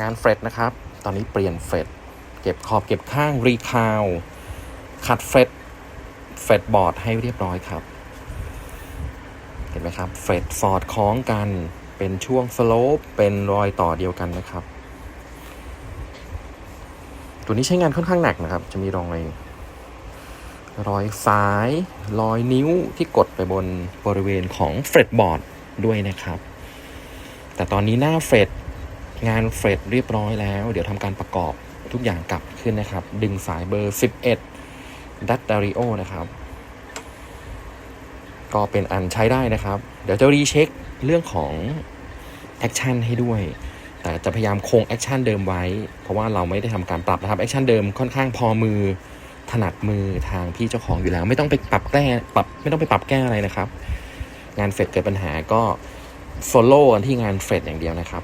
งานเฟรดนะครับ ตอนนี้เปลี่ยนเฟรดเก็บขอบเก็บข้างรีคาวคัดเฟรดเฟรดบอร์ดให้เรียบร้อยครับ เห็นไหมครับเฟรดสอดคล้องกันเป็นช่วงสโลปเป็นรอยต่อเดียวกันนะครับ ตัวนี้ใช้งานค่อนข้างหนักนะครับ จะมีรอยรอยสาย รอยนิ้วที่กดไปบนบริเวณของเฟรดบอร์ดด้วยนะครับ แต่ตอนนี้หน้าเฟรด งานเฟรดเรียบร้อยแล้ว เดี๋ยวทำการประกอบทุกอย่างกลับขึ้นนะครับ ดึงสายเบอร์ 11 ดัตดาริโอนะครับ ก็เป็นอันใช้ได้นะครับ เดี๋ยวจะรีเช็คเรื่องของแอคชั่นให้ด้วย แต่จะพยายามคงแอคชั่นเดิมไว้ เพราะว่าเราไม่ได้ทำการปรับนะครับ แอคชั่นเดิมค่อนข้างพอมือถนัดมือทางพี่เจ้าของอยู่แล้ว ไม่ต้องไปปรับแก้ปรับไม่ต้องไปปรับแก้อะไรนะครับ งานเฟดเกิดปัญหาก็โซโล่กันที่งานเฟดอย่างเดียวนะครับ